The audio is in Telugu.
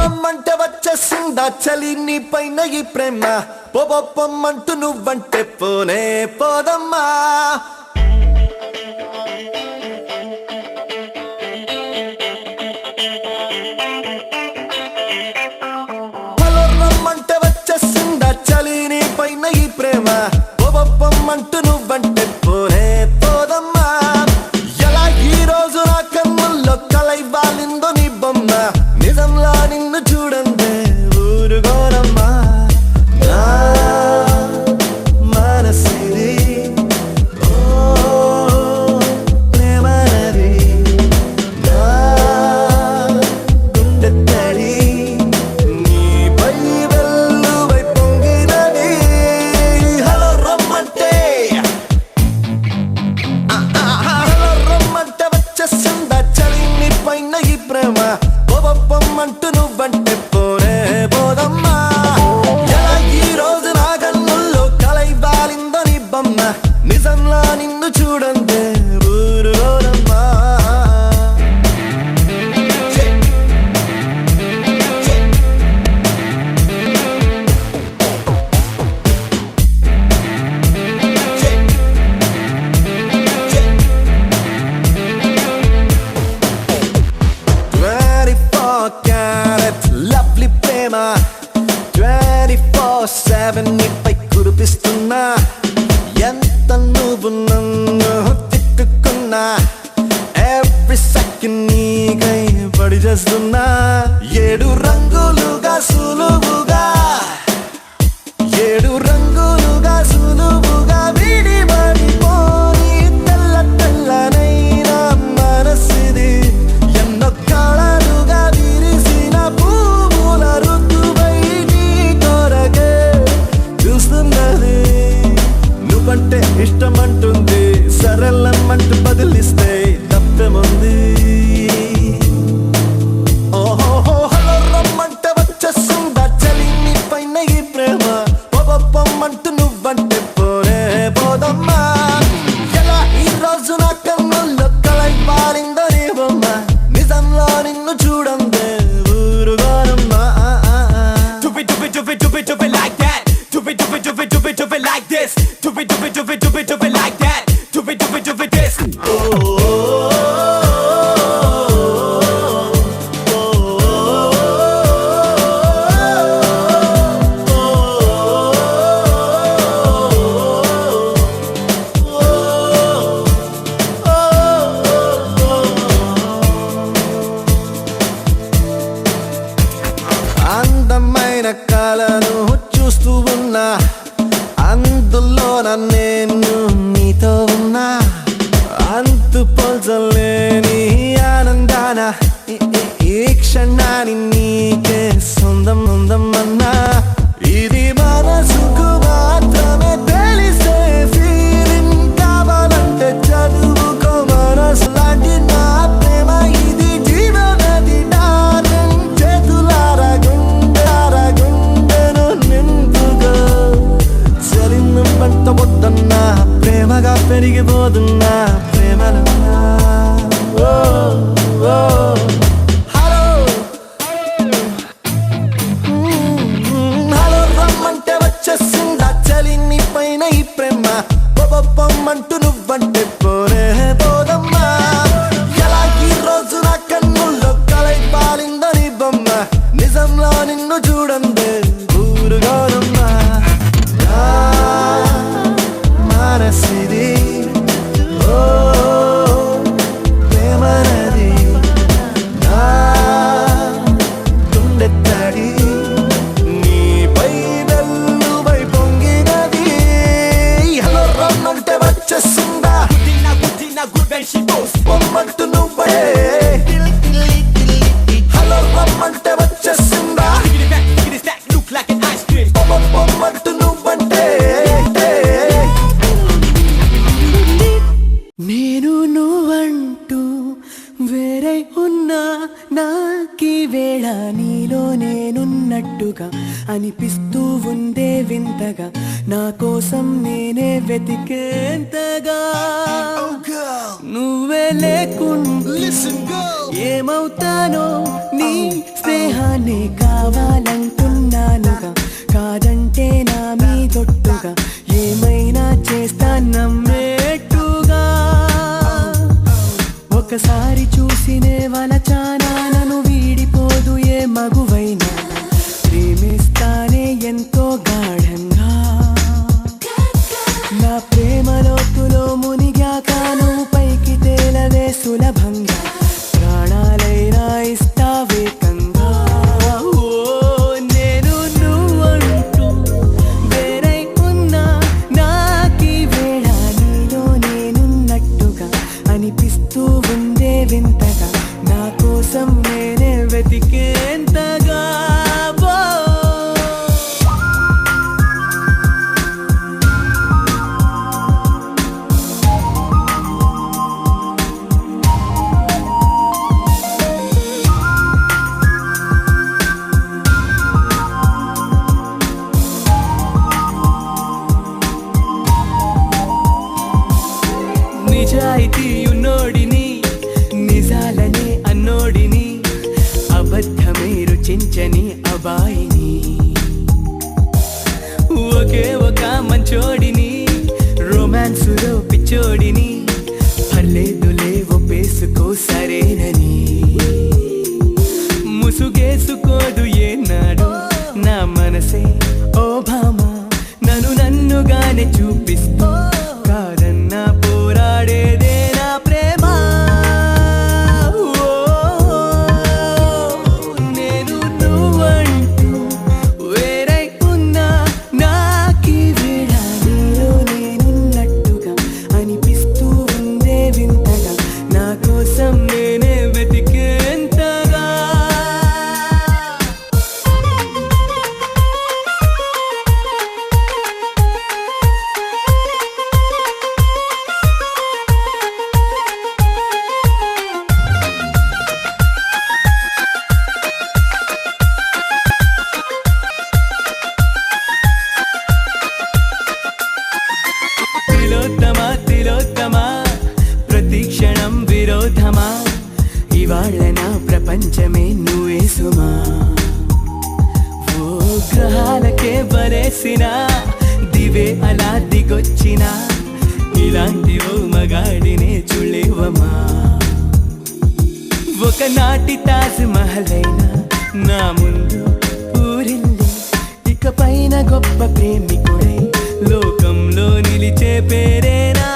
పొమ్మంటే వచ్చేసిందా చలి నీ పైన ఈ ప్రేమ? పొబొప్పమ్మంటూ నువ్వంటే పోనే పోదమ్మా. மனுஷன் நான் நீக்கு சொந்தம் சொந்தம்? ప్రేమంటూ నువ్వంటే పోరే పోదమ్మా. ఎలా ఈ రోజు నా కన్నుల్లో కలై పాలిందని బొమ్మ. నిజంలో నిన్ను చూడందే ఊరుగానమ్మా. మానసిది She నా నాకి వేళ నీలో నేనున్నట్టుగా అనిపిస్తూ ఉందే వింతగా. నా కోసం నేనే వెతికేంతగా. నువ్వే లేకుండా ఏమవుతానో నీ స్నేహానే మనసే ఓ భామ నన్ను నన్నుగానే చూపిస్తా. ఇవాళ నా ప్రపంచమే నువ్వే సుమా. ఓ గ్రహాలకే బలేసిన దివే అలా దిగొచ్చిన ఇలాంటి ఓ మగాడినే చూడలేవమా ఒకనాటి తాజ్ మహలైన నా ముందు పూరింది ఇక పైన గొప్ప ప్రేమికుడై లోకంలో నిలిచే పేరేనా?